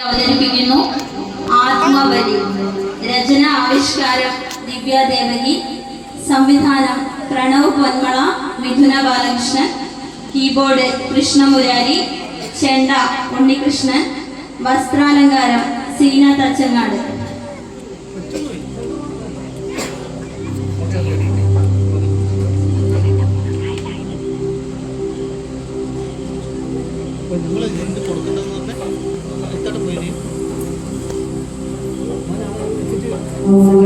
അവതരിപ്പിക്കുന്നു. ആത്മബലി രചന ആവിഷ്കാരം ദിവ്യ ദേവകി. സംവിധാനം പ്രണവ് പൊന്മള മിഥുന ബാലകൃഷ്ണൻ. കീബോർഡ് കൃഷ്ണമുരാരി ചെണ്ട ഉണ്ണികൃഷ്ണൻ. വസ്ത്രാലങ്കാരം സീന തച്ചങ്ങാട്. Música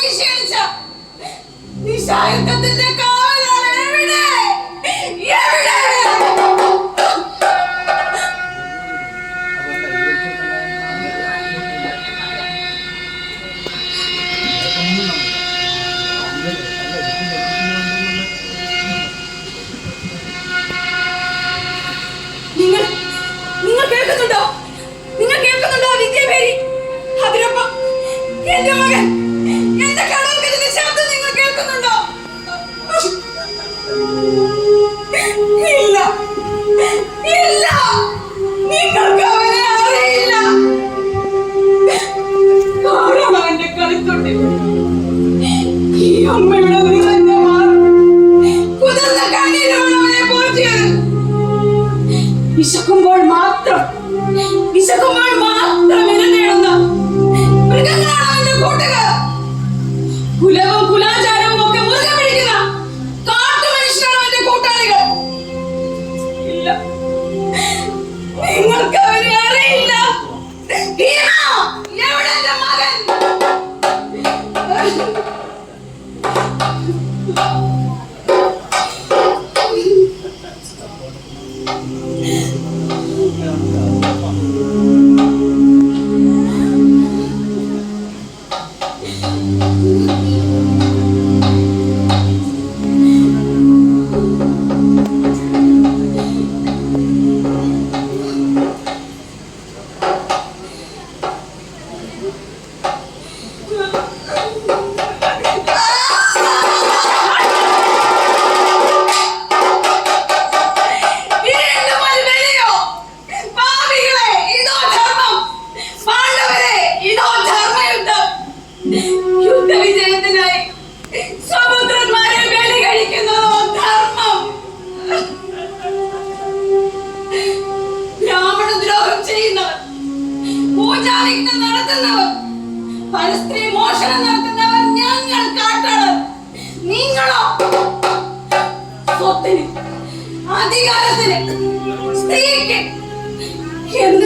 വീശിയടിച്ച നിശായുദ്ധത്തിന്റെ എവിടെ? നിങ്ങൾ നിങ്ങൾ കേൾക്കുന്നുണ്ടോ? നിങ്ങൾ കേൾക്കുന്നുണ്ടോ അതിനൊപ്പം എന്റെ മകൻ ഇല്ല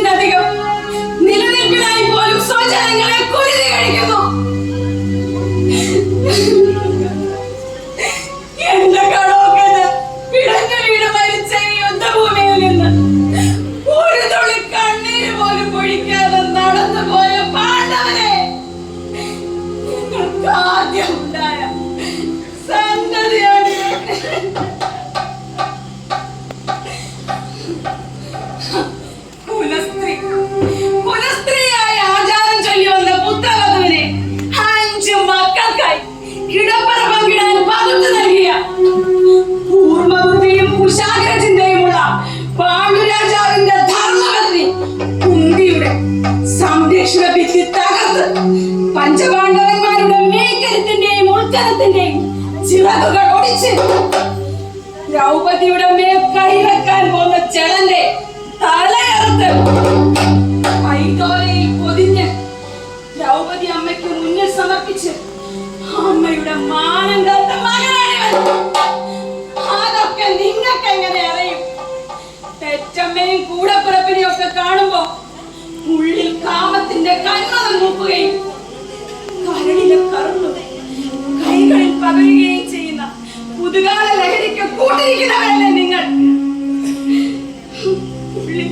എന്തിനധികം നിലനിൽപ്പിനായി പോലും സ്വജനങ്ങളെ കുരുതി കഴിക്കുന്നു. എന്റെ കടോക്കത് പിടഞ്ഞു വീട് യുദ്ധഭൂമിയിൽ നിന്ന് ഒരു തുള്ളി കണ്ണീര് പോലും നടന്നു പോയ പാണ്ഡവനെ ആദ്യം ഉണ്ടായ പാണ്ഡുരാജാവിന്റെ ധർമ്മമന്ത്രി കുന്തിയുടെ സംരക്ഷണ ഭിത്തി തകർത്ത് പഞ്ചപാണ്ഡവന്മാരുടെ മേക്കരത്തിന്റെയും ഉൾക്കരത്തിന്റെയും ചിറകുകൾ ഒടിച്ച് ദ്രൗപതിയുടെ മേൽ കൈവെക്കാൻ പോന്ന ചെളന്റെ തലയറുത്ത് കൈത്തോലയിൽ പൊതിഞ്ഞ് ദ്രൗപതി അമ്മയ്ക്ക് മുന്നിൽ സമർപ്പിച്ച് അമ്മയുടെ മാനം കത്ത് മകനാണിവൻ അതൊക്കെ നിങ്ങൾക്ക് എങ്ങനെയാണ് അമ്മയും കൂടെ പുറപ്പിനെയും ഒക്കെ കാണുമ്പോ ഉള്ളിൽ കാമത്തിന്റെ കന്മത നോക്കുകയും കരളിലെ കറുപ്പ് കൈകളിൽ പകരുകയും ചെയ്യുന്ന പുതുകാല ലഹരിക്ക് കൂട്ടിരിക്കുന്നവരല്ലേ നിങ്ങൾ? ഉള്ളിൽ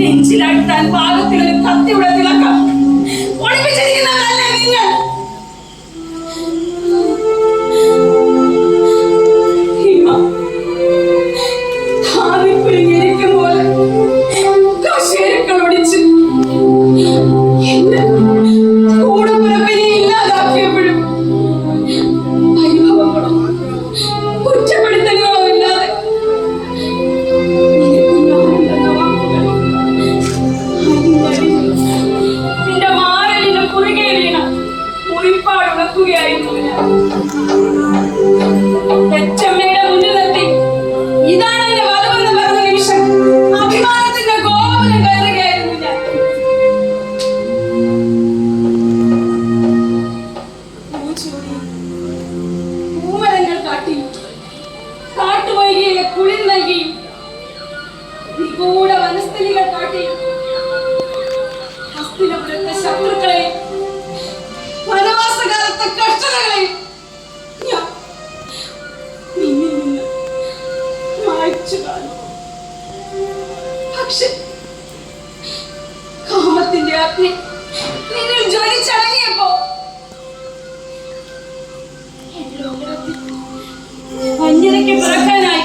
നെഞ്ചിലാഴ്ത്താൻ പാകത്തിൽ രാത്രി നിങ്ങൾ ജ്വലിച്ചടങ്ങിയപ്പോ വഞ്ചനയ്ക്ക് പിറക്കാനായി.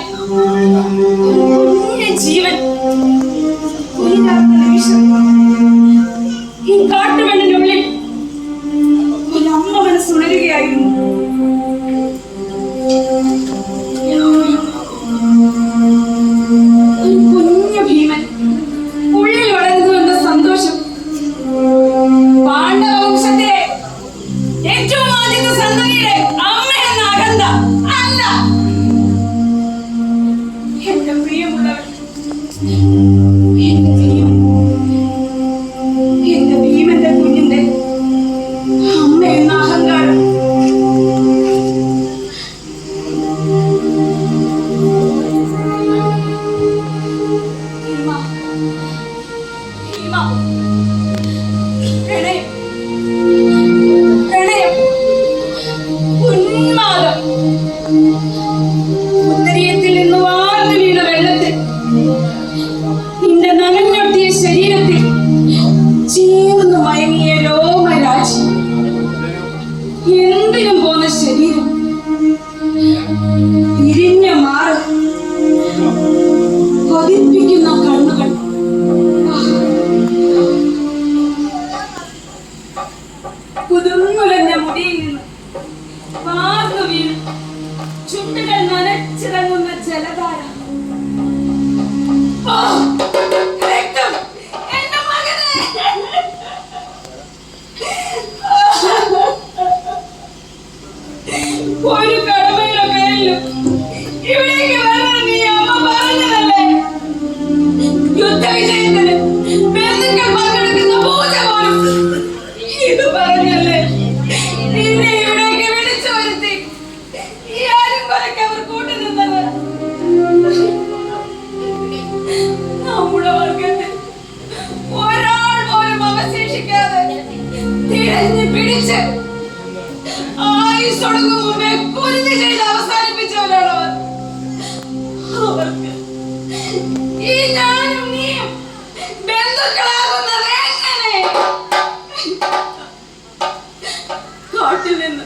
ഉള്ളവരാണ് ഈ ഞാനും നീയും ബന്ധുക്കളാകുന്നത് എങ്ങനെ കാട്ടിൽ നിന്ന്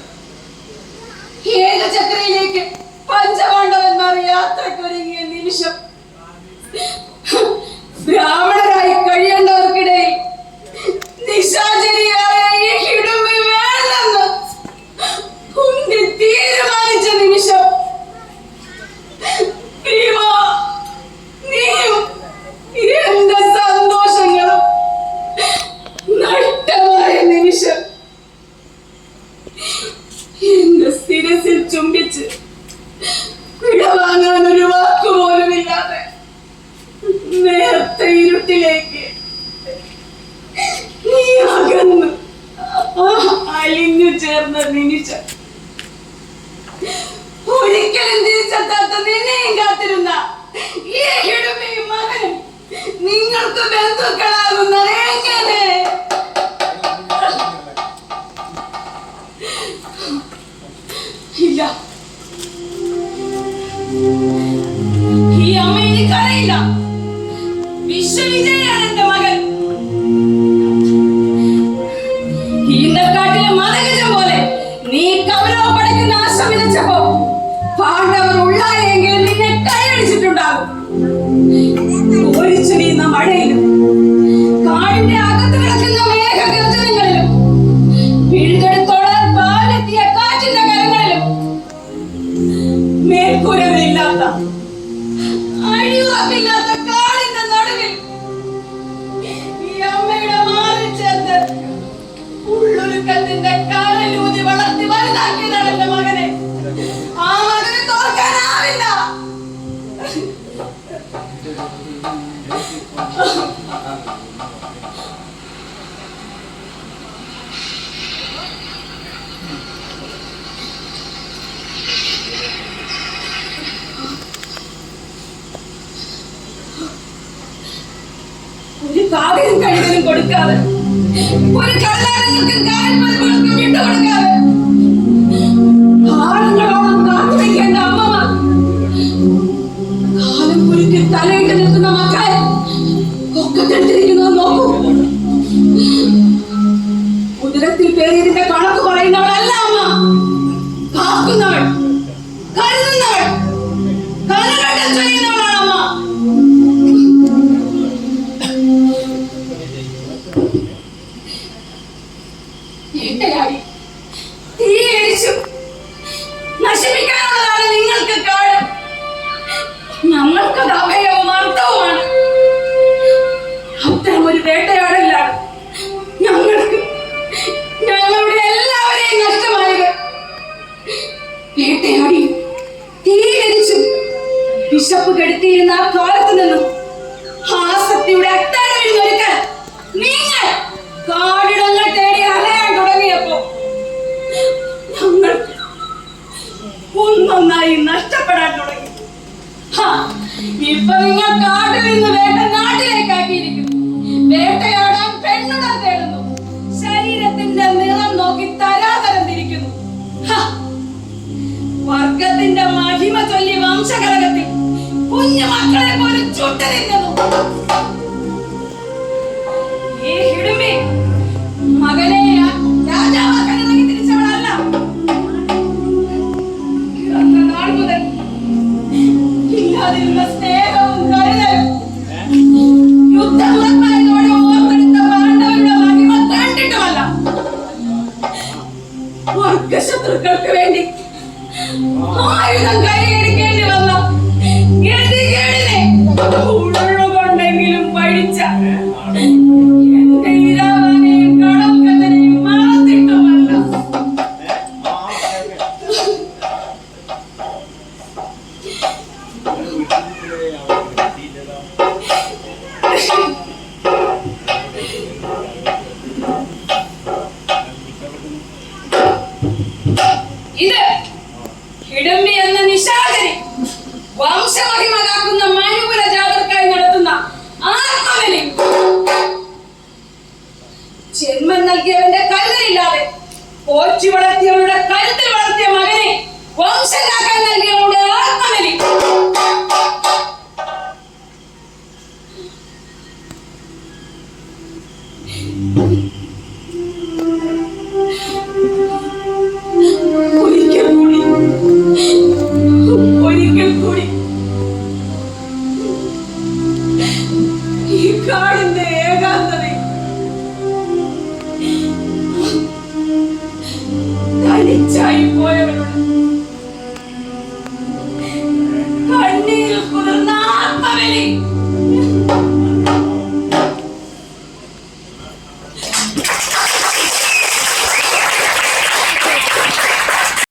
ഏകചക്രയിലേക്ക് പഞ്ചപാണ്ഡവന്മാർ നിമിഷം ബ്രാഹ്മണരായി തിരിച്ച ഒരിക്കലും തിരിച്ചെത്താത്ത നിന്നെയും കാത്തിരുന്ന ഈ ഇടുമയും മകനും നിങ്ങൾക്ക് ബന്ധുക്കളാകുന്ന എങ്ങനെ? ഇല്ല. ഈ അമ്മ എനിക്കറിയില്ല വിശ്വവിജയാണ് എന്റെ മകൻ. ഉണ്ടാകും. ഓടിച്ചു വീണ മഴയിലും കൊടുക്കാതെ ഒരു കള്ളാരങ്ങൾക്ക് കാൽമൽ കൊടുക്കും വിട്ടു കൊടുക്കാതെ ఏంటయ్యా ഇപ്പൊ നിങ്ങൾ കാട്ടിൽ നിന്ന് വേട്ട നാട്ടിലേക്കാക്കിയിരിക്കുന്നു വേട്ടയാടാൻ പെണ്ണുടൻ തേടുന്നു. ശരീരത്തിന്റെ നിളം നോക്കി തരാതരം തിരിക്കുന്നു. വർഗത്തിന്റെ മഹിമ ചൊല്ലി വംശകലകത്തിൽ കുഞ്ഞു മക്കളെ പോലും ചുട്ടരിഞ്ഞു